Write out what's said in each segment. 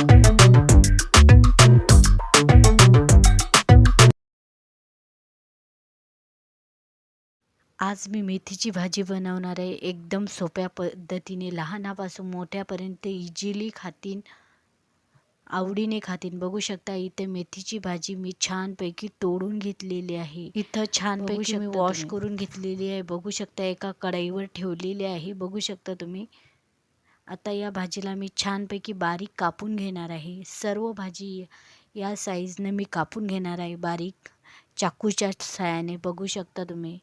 आज मी मेथीची भाजी बनवणार आहे. एकदम सोप्या पद्धतीने लहानापासून मोठ्यापर्यंत इझिली खातीन आवडीने खातीन. बघू शकता इथे मेथीची भाजी मी छानपैकी तोडून घेतलेली आहे. इथं छानपैकी मी वॉश करून घेतलेली आहे. बघू शकता एका कढईवर ठेवलेली आहे. बघू शकता तुम्ही. आता या भाजीला मी छानपैकी बारीक कापून घेणार आहे. सर्व भाजी या साईजने मी कापून घेणार आहे. बारीक चाकूच्या सायाने बघू शकता तुम्ही.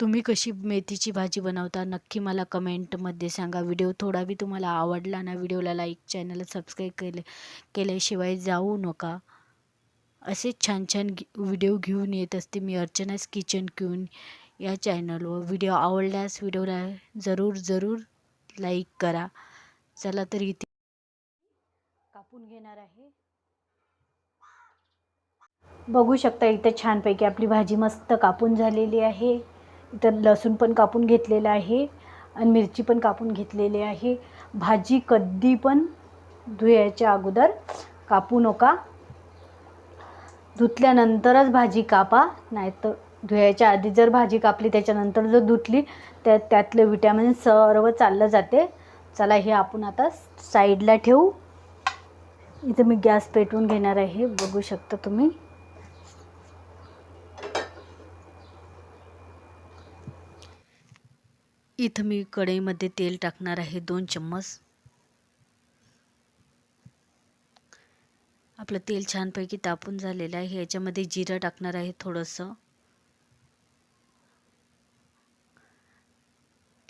तुम्ही कशी मेथीची भाजी बनवता नक्की मला कमेंटमध्ये सांगा. व्हिडिओ थोडा बी तुम्हाला आवडला ना व्हिडिओला लाईक चॅनलला सबस्क्राईब केले केल्याशिवाय जाऊ नका. असेच छान छान व्हिडिओ घेऊन येत असते मी अर्चनाच किचन घेऊन या चॅनलवर व्हिडिओ आवडल्यास व्हिडिओला जरूर जरूर लाईक करा. चला तर इथे कापून घेणार आहे. बघू शकता इथं छानपैकी आपली भाजी मस्त कापून झालेली आहे. इथं लसूण पण कापून घेतलेलं आहे आणि मिरची पण कापून घेतलेली आहे. भाजी कधी पण धुयाच्या अगोदर कापू नका. धुतल्यानंतरच भाजी कापा नाहीतर धुयाच्या आधी जर भाजी कापली त्याच्यानंतर जर धुतली त्या त्यातलं विटॅमिन सर्व चाललं जाते. चला हे आपण आता साईडला ठेवू. इथं मी गॅस पेटवून घेणार आहे. बघू शकता तुम्ही. इथं मी कढईमध्ये तेल टाकणार आहे. दोन चम्मच. आपलं तेल छानपैकी तापून झालेलं आहे. याच्यामध्ये जिरं टाकणार आहे थोडंसं.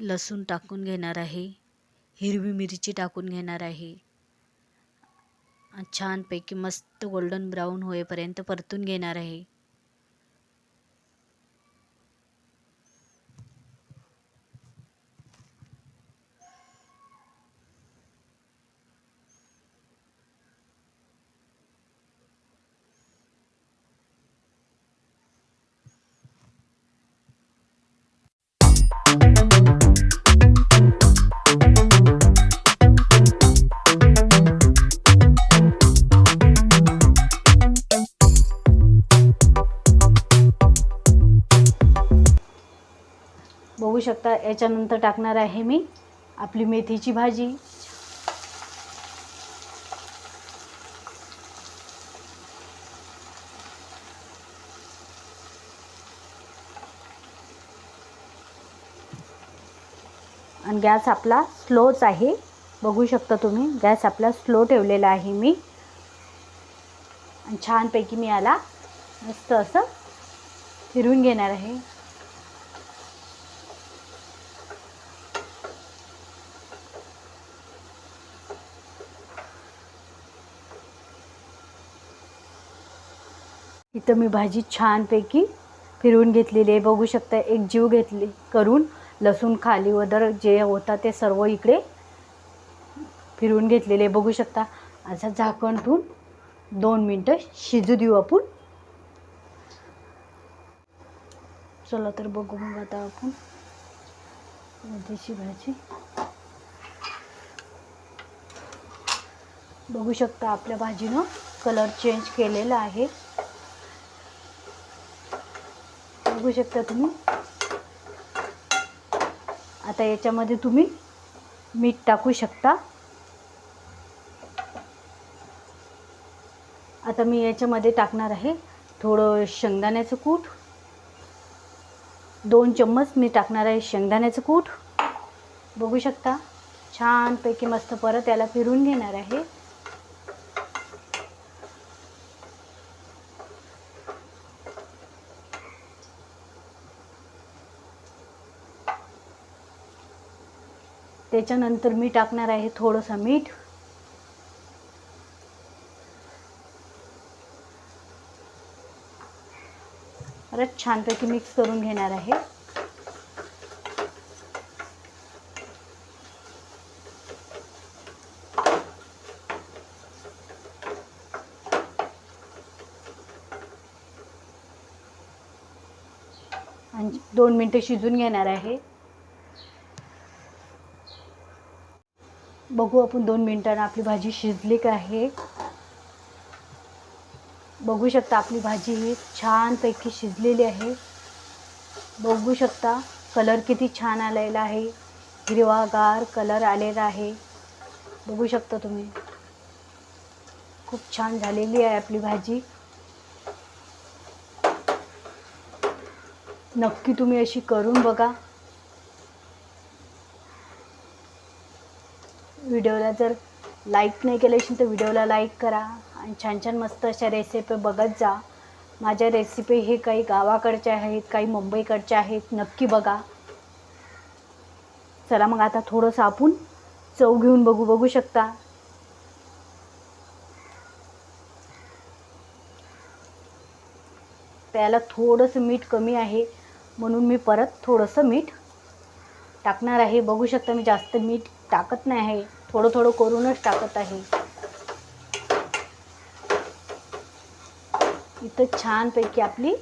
लसूण टाकून घेणार आहे. हिरवी मिरची टाकून घेणार आहे. छानपैकी मस्त गोल्डन ब्राऊन होईपर्यंत परतून घेणार आहे. बघू शकता. याच्यानंतर टाकणार आहे मी आपली मेथीची भाजी. आणि गॅस आपला स्लोच आहे. बघू शकता तुम्ही गॅस आपला स्लो ठेवलेला आहे मी. आणि छानपैकी मी याला मस्त असं फिरून घेणार आहे. इथं मी भाजी छानपैकी फिरवून घेतलेली आहे. बघू शकता एक जीव घेतली करून लसूण खाली वदर जे होता ते सर्व इकडे फिरवून घेतलेले बघू शकता असं झाकण ठेवून दोन मिनटं शिजू देऊ आपण. चला तर बघू मग आता आपण देशी भाजी. बघू शकता आपल्या भाजीनं कलर चेंज केलेला आहे. बघू शकता तुम्ही. आता याच्यामध्ये तुम्ही मीठ टाकू शकता. आता मी याच्यामध्ये टाकणार आहे थोडं शेंगदाण्याचं कूट. दोन चम्मच मी टाकणार आहे शेंगदाण्याचं कूट. बघू शकता. छानपैकी मस्त परत याला फिरून घेणार आहे. त्याच्यानंतर मी टाकणार आहे थोडंसं मीठ. परत छानपैकी मिक्स करून घेणार आहे. आणि दोन मिनटं शिजून घेणार आहे. बघू आपण दोन मिनटानं आपली भाजी शिजली का आहे. बघू शकता आपली भाजी ही छानपैकी शिजलेली आहे. बघू शकता कलर किती छान आलेला आहे. हिरवागार कलर आलेला आहे. बघू शकता तुम्ही. खूप छान झालेली आहे आपली भाजी. नक्की तुम्ही अशी करून बघा. व्हिडिओला जर लाईक नाही केलं असेल तर व्हिडिओला लाईक करा आणि छान छान मस्त अशा रेसिपी बघत जा. माझ्या रेसिपी हे काही गावाकडच्या आहेत काही मुंबईकडच्या आहेत नक्की बघा. चला मग आता थोडंसं आपण चव घेऊन बघू बघू शकता. त्याला थोडंसं मीठ कमी आहे म्हणून मी परत थोडंसं मीठ टाकणार आहे. बघू शकता मी जास्त मीठ टाकत नाही आहे. थोडं थोडं करूनच टाकत आहे. इथं छानपैकी आपली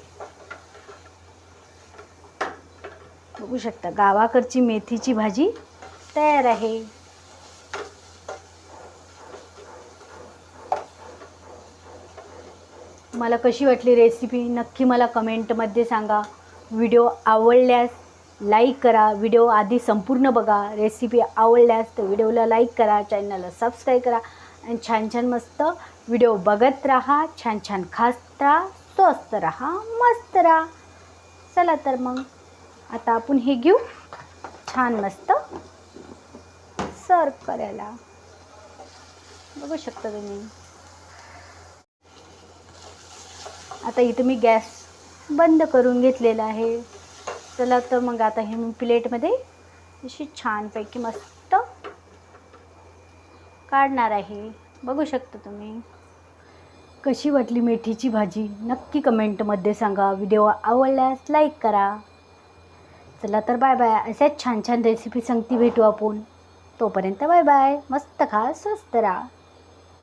बघू शकता गावाकडची मेथीची भाजी तयार आहे. मला कशी वाटली रेसिपी नक्की मला कमेंटमध्ये सांगा. व्हिडिओ आवडल्यास लाईक करा व्हिडिओ आधी संपूर्ण बघा रेसिपी आवडल्यास तर व्हिडिओला लाईक करा चॅनलला सबस्क्राईब करा आणि छान छान मस्त व्हिडिओ बघत राहा छान छान खात राहा स्वस्त राहा मस्त राहा. चला तर मग आता आपण हे घेऊ. छान मस्त सर्व करायला. बघू शकता तुम्ही. आता इथं मी गॅस बंद करून घेतलेला आहे. चला तर मग आता हे मी प्लेटमध्ये अशी छानपैकी मस्त काढणार आहे. बघू शकता तुम्ही. कशी वाटली मेथीची भाजी? नक्की कमेंटमध्ये सांगा. व्हिडिओ आवडल्यास लाईक करा. चला तर बाय बाय. अशाच छान छान रेसिपी सांगती भेटू आपण. तोपर्यंत बाय बाय. मस्त खा स्वस्त राहा.